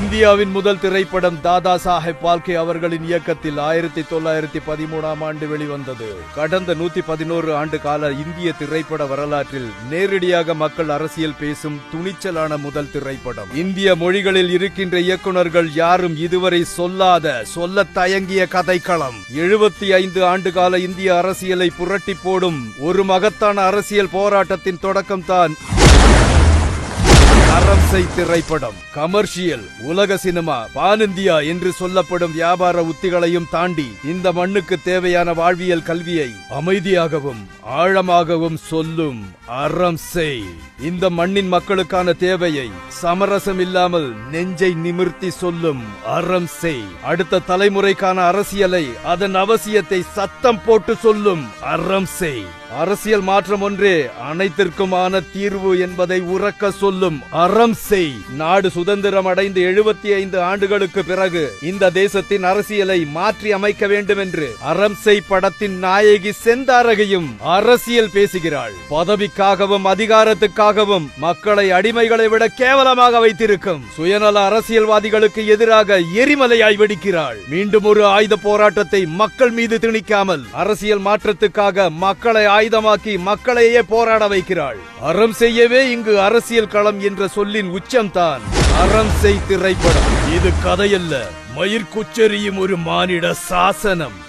இந்தியாவின் முதல் திரைப்படம் தாதா சாஹேப் பால்கே அவர்களின் இயக்கத்தில் ஆயிரத்தி தொள்ளாயிரத்தி பதிமூணாம் ஆண்டு வெளிவந்தது. கடந்த நூத்தி பதினோரு ஆண்டு கால இந்திய திரைப்பட வரலாற்றில் நேரடியாக மக்கள் அரசியல் பேசும் துணிச்சலான முதல் திரைப்படம். இந்திய மொழிகளில் இருக்கின்ற இயக்குனர்கள் யாரும் இதுவரை சொல்லாத சொல்ல தயங்கிய கதைக்களம். எழுபத்தி ஐந்து ஆண்டு கால இந்திய அரசியலை புரட்டி போடும் ஒரு மகத்தான அரசியல் போராட்டத்தின் தொடக்கம்தான் அரசை திரைப்படம் கமர்ஷியல் உலக சினிமா பான் இந்தியா என்று சொல்லப்படும் வியாபார உத்திகளையும் தாண்டி இந்த மண்ணுக்கு தேவையான வாழ்வியல் கல்வியை அமைதியாகவும் ஆழமாகவும் சொல்லும் அறம் செய் இந்த மண்ணின் மக்களுக்கான தேவையை சமரசம் இல்லாமல் நெஞ்சை நிமிர்த்தி சொல்லும் அறம் செய் அடுத்த தலைமுறைக்கான அரசியலை அதன் அவசியத்தை சத்தம் போட்டு சொல்லும் அறம் செய் அரசியல் மாற்றம் ஒன்றே. அனைத்திற்குமான தீர்வு என்பதை உறக்க சொல்லும் அறம் செய். நாடு சுதந்திரம் அடைந்து எழுபத்தி ஐந்து ஆண்டுகளுக்கு பிறகு இந்த தேசத்தின் அரசியலை மாற்றி அமைக்க வேண்டும் என்று அறம் செய் படத்தின் நாயகி செந்தாரகையும் அரசியல் பேசுகிறாள். பதவிக்காகவும் அதிகாரத்துக்காகவும் மக்களை அடிமைகளை விட கேவலமாக வைத்திருக்கும் சுயநல அரசியல்வாதிகளுக்கு எதிராக எரிமலையாய் வெடிக்கிறாள். மீண்டும் ஒரு ஆயுத போராட்டத்தை மக்கள் மீது திணிக்காமல் அரசியல் மாற்றத்துக்காக மக்களை ஆயுதமாக்கி மக்களையே போராட வைக்கிறாள். அறம் செய்யவே இங்கு அரசியல் களம் என்ற சொல்லின் உச்சம்தான். அறம் செய் திரைப்படம். இது கதையல்ல. மயிர்குச்செறியும் ஒரு மானிட சாசனம்.